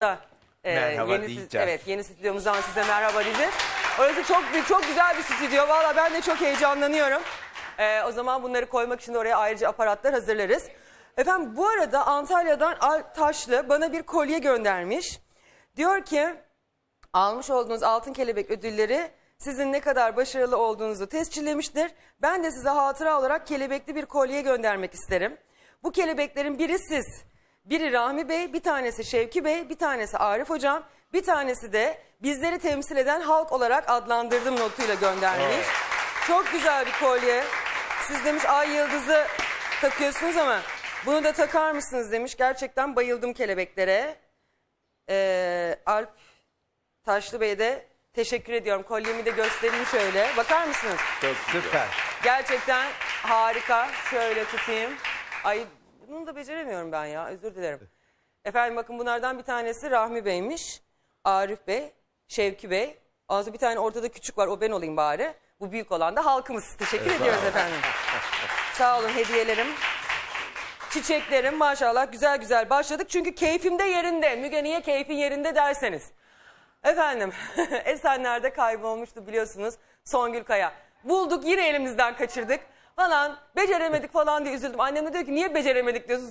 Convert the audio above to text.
da e, Merhaba yeni, diyeceğiz. Evet yeni stüdyomuzdan size merhaba diyeceğiz. Orası çok büyük, çok güzel bir stüdyo. Valla ben de çok heyecanlanıyorum. E, o zaman bunları koymak için oraya ayrıca aparatlar hazırlarız. Efendim bu arada Antalya'dan Al Taşlı bana bir kolye göndermiş. Diyor ki almış olduğunuz altın kelebek ödülleri sizin ne kadar başarılı olduğunuzu tescillemiştir. Ben de size hatıra olarak kelebekli bir kolye göndermek isterim. Bu kelebeklerin biri siz, biri Rahmi Bey, bir tanesi Şevki Bey, bir tanesi Arif Hocam, bir tanesi de bizleri temsil eden halk olarak adlandırdım notuyla göndermiş. Çok güzel bir kolye. Siz demiş ay yıldızı takıyorsunuz ama bunu da takar mısınız demiş. Gerçekten bayıldım kelebeklere. Ee, Alp Taşlı Bey'e de teşekkür ediyorum. Kolyemi de göstereyim şöyle. Bakar mısınız? Çok süper. Gerçekten harika. Şöyle tutayım. Ay bunu da beceremiyorum ben ya. Özür dilerim. Efendim bakın bunlardan bir tanesi Rahmi Bey'miş. Arif Bey, Şevki Bey. Ondan bir tane ortada küçük var. O ben olayım bari. Bu büyük olan da halkımız. Teşekkür ediyoruz efendim. Sağ olun hediyelerim. Çiçeklerim maşallah güzel güzel başladık. Çünkü keyfim de yerinde. Müge niye keyfin yerinde derseniz. Efendim Esenler'de kaybolmuştu biliyorsunuz Songül Kaya. Bulduk yine elimizden kaçırdık falan beceremedik falan diye üzüldüm. Annem de diyor ki niye beceremedik diyorsun.